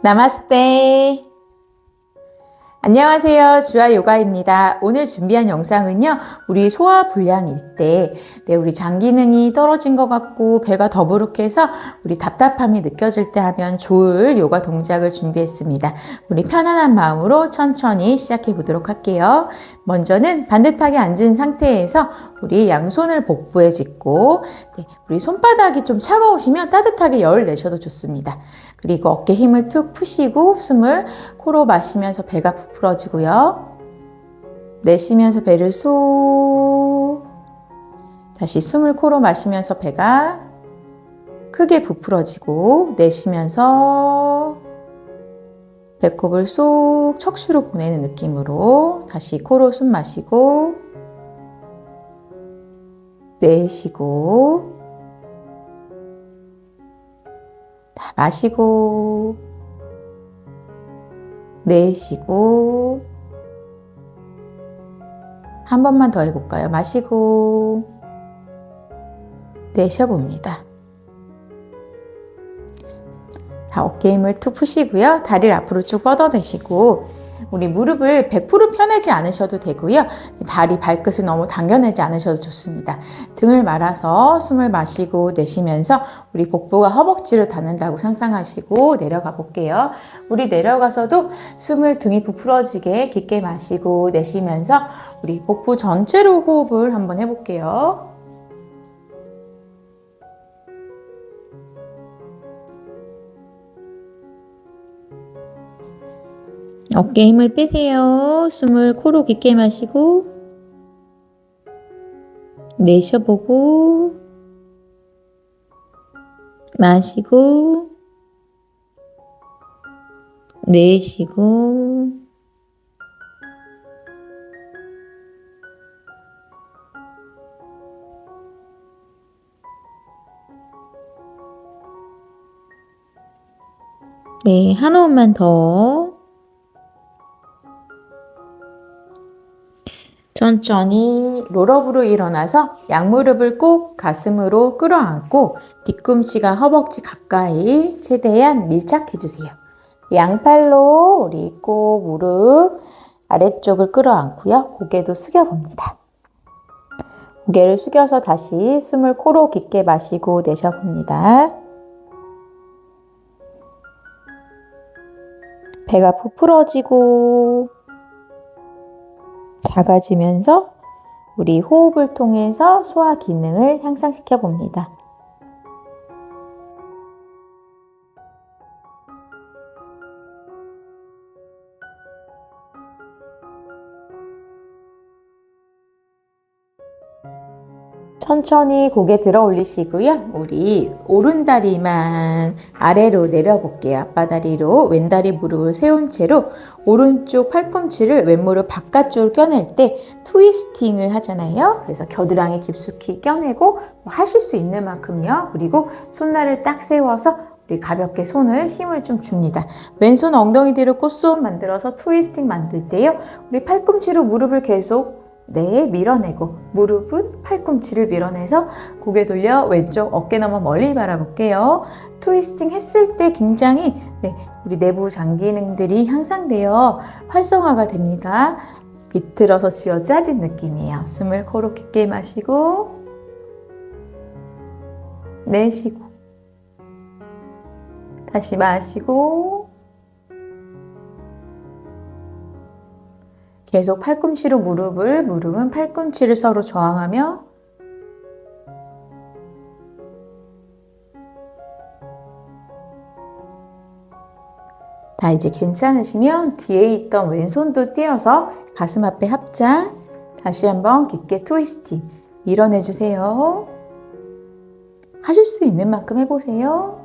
나마스테. 안녕하세요. 주아 요가입니다. 오늘 준비한 영상은요, 우리 소화 불량일 때, 네, 우리 장 기능이 떨어진 것 같고, 배가 더부룩해서 우리 답답함이 느껴질 때 하면 좋을 요가 동작을 준비했습니다. 우리 편안한 마음으로 천천히 시작해 보도록 할게요. 먼저는 반듯하게 앉은 상태에서 우리 양손을 복부에 짚고, 네, 우리 손바닥이 좀 차가우시면 따뜻하게 열을 내셔도 좋습니다. 그리고 어깨 힘을 툭 푸시고 숨을 코로 마시면서 배가 부풀어지고요. 내쉬면서 배를 쏙. 다시 숨을 코로 마시면서 배가 크게 부풀어지고 내쉬면서 배꼽을 쏙 척추로 보내는 느낌으로 다시 코로 숨 마시고 내쉬고 다 마시고 내쉬고 한 번만 더 해볼까요? 마시고 내쉬어봅니다. 자, 어깨 힘을 툭 푸시고요. 다리를 앞으로 쭉 뻗어내시고 우리 무릎을 100% 펴내지 않으셔도 되고요. 다리 발끝을 너무 당겨내지 않으셔도 좋습니다. 등을 말아서 숨을 마시고 내쉬면서 우리 복부가 허벅지를 닿는다고 상상하시고 내려가 볼게요. 우리 내려가서도 숨을 등이 부풀어지게 깊게 마시고 내쉬면서 우리 복부 전체로 호흡을 한번 해볼게요. 어깨 힘을 빼세요. 숨을 코로 깊게 마시고 내쉬어보고 마시고 내쉬고 네, 한 호흡만 더. 천천히 롤업으로 일어나서 양무릎을 꼭 가슴으로 끌어안고 뒤꿈치가 허벅지 가까이 최대한 밀착해 주세요. 양팔로 우리 꼭 무릎 아래쪽을 끌어안고요. 고개도 숙여 봅니다. 고개를 숙여서 다시 숨을 코로 깊게 마시고 내쉬어 봅니다. 배가 부풀어지고 작아지면서 우리 호흡을 통해서 소화 기능을 향상시켜 봅니다. 천천히 고개 들어 올리시고요. 우리 오른다리만 아래로 내려볼게요. 앞바다리로 왼다리 무릎을 세운 채로 오른쪽 팔꿈치를 왼무릎 바깥쪽으로 껴낼 때 트위스팅을 하잖아요. 그래서 겨드랑이 깊숙이 껴내고 뭐 하실 수 있는 만큼요. 그리고 손날을 딱 세워서 우리 가볍게 손을 힘을 좀 줍니다. 왼손 엉덩이 뒤로 꽃손 만들어서 트위스팅 만들 때요. 우리 팔꿈치로 무릎을 계속 네, 밀어내고 무릎은 팔꿈치를 밀어내서 고개 돌려 왼쪽 어깨 너머 멀리 바라볼게요. 트위스팅 했을 때 굉장히 네, 우리 내부 장 기능들이 향상되어 활성화가 됩니다. 비틀어서 쥐어 짜진 느낌이에요. 숨을 코로 깊게 마시고 내쉬고 다시 마시고 계속 팔꿈치로 무릎을, 무릎은 팔꿈치를 서로 저항하며 다 이제 괜찮으시면 뒤에 있던 왼손도 띄어서 가슴 앞에 합장 다시 한번 깊게 트위스팅 밀어내 주세요. 하실 수 있는 만큼 해보세요.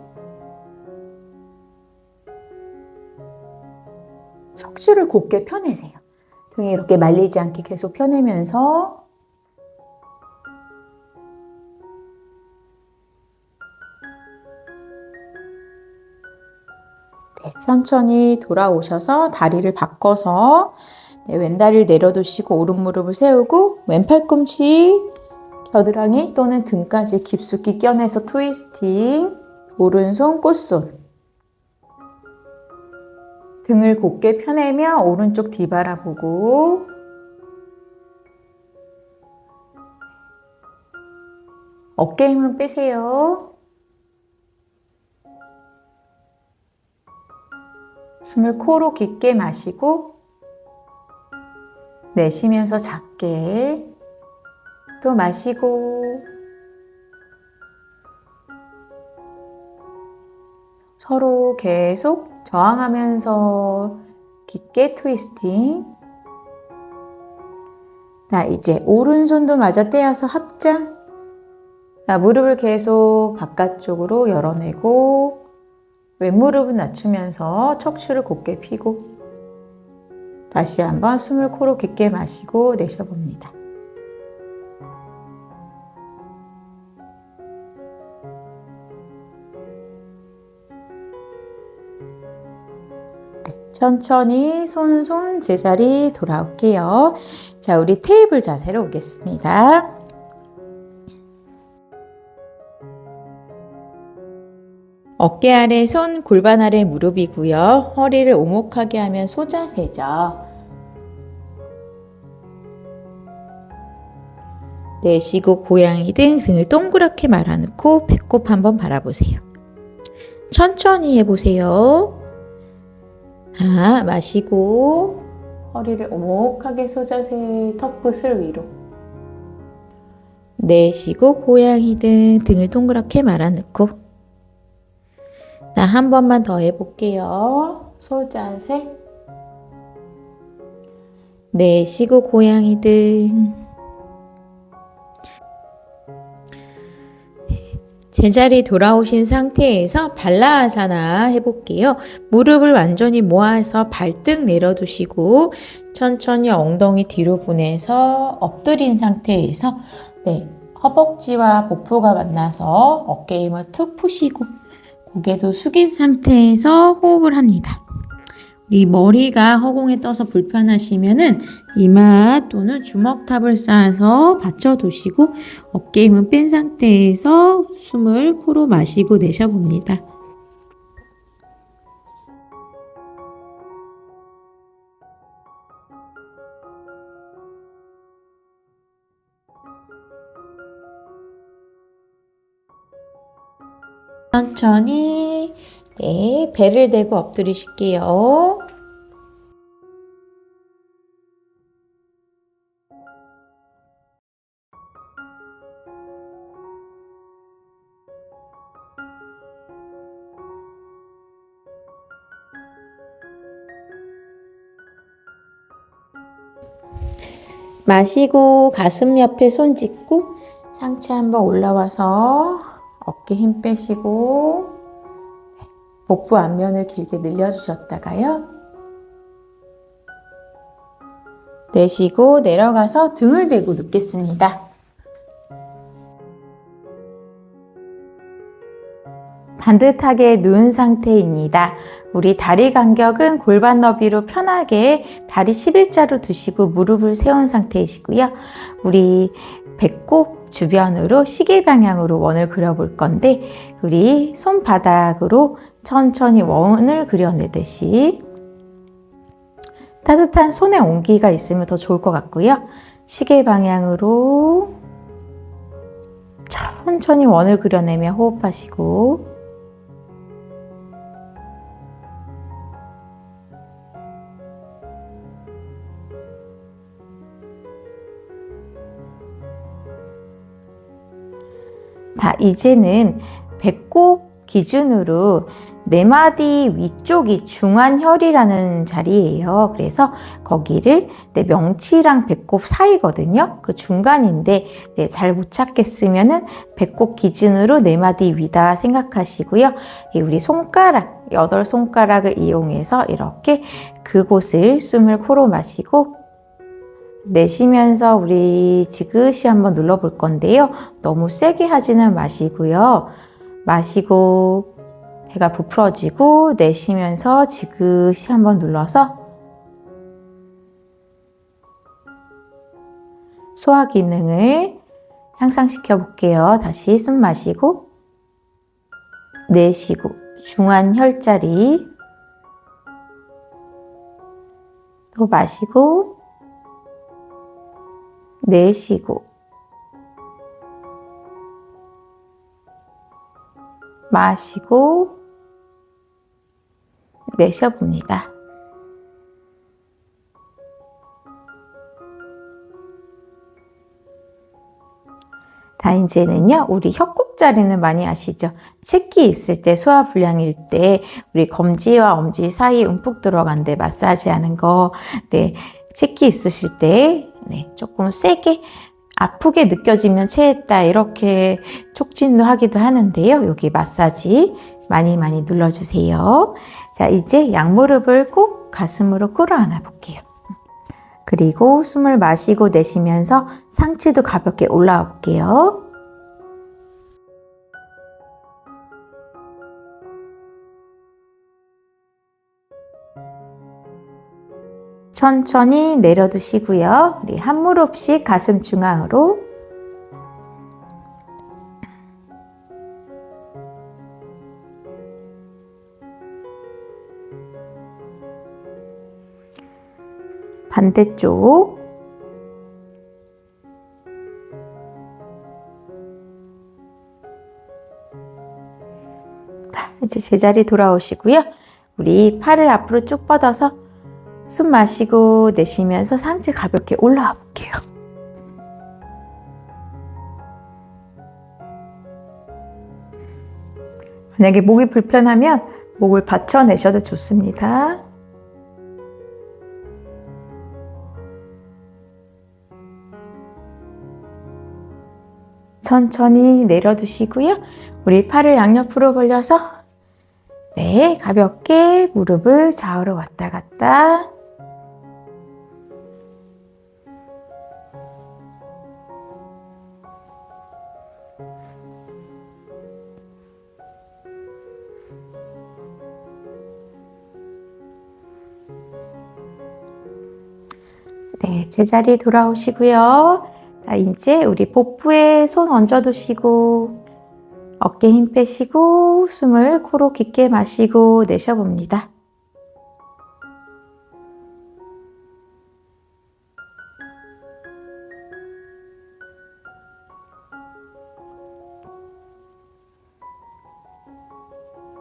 척추를 곧게 펴내세요. 등이 이렇게 말리지 않게 계속 펴내면서 네, 천천히 돌아오셔서 다리를 바꿔서 네, 왼다리를 내려두시고 오른 무릎을 세우고 왼 팔꿈치 겨드랑이 또는 등까지 깊숙이 껴내서 트위스팅 오른손 꽃손 등을 곧게 펴내며 오른쪽 뒤바라보고 어깨 힘은 빼세요. 숨을 코로 깊게 마시고 내쉬면서 작게 또 마시고 서로 계속 저항하면서 깊게 트위스팅. 자, 이제 오른손도 마저 떼어서 합장. 자, 무릎을 계속 바깥쪽으로 열어내고 왼무릎은 낮추면서 척추를 곧게 펴고 다시 한번 숨을 코로 깊게 마시고 내쉬어봅니다. 천천히 손손 제자리 돌아올게요. 자, 우리 테이블 자세로 오겠습니다. 어깨 아래 손, 골반 아래 무릎이고요. 허리를 오목하게 하면 소자세죠. 내쉬고 고양이 등 등을 동그랗게 말아놓고 배꼽 한번 바라보세요. 천천히 해보세요. 아, 마시고 허리를 오목하게 소자세 턱끝을 위로. 내쉬고 고양이 등 등을 동그랗게 말아놓고 자, 한 번만 더 해볼게요. 소자세. 내쉬고 고양이 등. 제자리 돌아오신 상태에서 발라아사나 해볼게요. 무릎을 완전히 모아서 발등 내려두시고 천천히 엉덩이 뒤로 보내서 엎드린 상태에서 네, 허벅지와 복부가 만나서 어깨 힘을 툭 푸시고 고개도 숙인 상태에서 호흡을 합니다. 우리 머리가 허공에 떠서 불편하시면은 이마 또는 주먹탑을 쌓아서 받쳐두시고 어깨 힘은 뺀 상태에서 숨을 코로 마시고 내셔봅니다. 천천히 네, 배를 대고 엎드리실게요. 마시고 가슴 옆에 손 짚고 상체 한번 올라와서 어깨 힘 빼시고 복부 앞면을 길게 늘려주셨다가요. 내쉬고 내려가서 등을 대고 눕겠습니다. 반듯하게 누운 상태입니다. 우리 다리 간격은 골반 너비로 편하게 다리 11자로 두시고 무릎을 세운 상태이시고요. 우리 배꼽 주변으로 시계 방향으로 원을 그려볼 건데 우리 손바닥으로 천천히 원을 그려내듯이 따뜻한 손에 온기가 있으면 더 좋을 것 같고요. 시계 방향으로 천천히 원을 그려내며 호흡하시고 자, 이제는 배꼽 기준으로 네 마디 위쪽이 중안혈이라는 자리예요. 그래서 거기를 내 명치랑 배꼽 사이거든요. 그 중간인데 네, 잘못 찾겠으면은 배꼽 기준으로 네 마디 위다 생각하시고요. 우리 손가락 여덟 손가락을 이용해서 이렇게 그곳을 숨을 코로 마시고 내쉬면서 우리 지그시 한번 눌러볼 건데요. 너무 세게 하지는 마시고요. 마시고 배가 부풀어지고 내쉬면서 지그시 한번 눌러서 소화 기능을 향상시켜 볼게요. 다시 숨 마시고 내쉬고 중한 혈자리 코 마시고 내쉬고 마시고 내쉬어봅니다. 자, 이제는요, 우리 협곡 자리는 많이 아시죠? 책기 있을 때, 소화불량일 때, 우리 검지와 엄지 사이 움푹 들어간 데 마사지 하는 거, 네, 책기 있으실 때, 네, 조금 세게, 아프게 느껴지면 체했다, 이렇게 촉진도 하기도 하는데요. 여기 마사지 많이 많이 눌러주세요. 자, 이제 양무릎을 꼭 가슴으로 끌어안아 볼게요. 그리고 숨을 마시고 내쉬면서 상체도 가볍게 올라와 볼게요. 천천히 내려두시고요. 우리 한 무릎씩 가슴 중앙으로 반대쪽 자, 이제 제자리 돌아오시고요. 우리 팔을 앞으로 쭉 뻗어서 숨 마시고 내쉬면서 상체 가볍게 올라와 볼게요. 만약에 목이 불편하면 목을 받쳐내셔도 좋습니다. 천천히 내려두시고요. 우리 팔을 양옆으로 벌려서 네, 가볍게 무릎을 좌우로 왔다 갔다. 네, 제자리 돌아오시고요. 자, 이제 우리 복부에 손 얹어두시고 어깨 힘 빼시고 숨을 코로 깊게 마시고 내쉬어봅니다.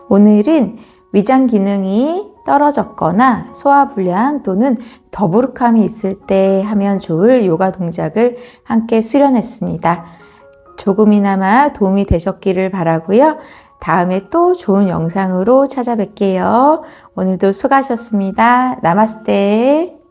오늘은 위장 기능이 떨어졌거나 소화불량 또는 더부룩함이 있을 때 하면 좋을 요가 동작을 함께 수련했습니다. 조금이나마 도움이 되셨기를 바라고요. 다음에 또 좋은 영상으로 찾아뵐게요. 오늘도 수고하셨습니다. 나마스테.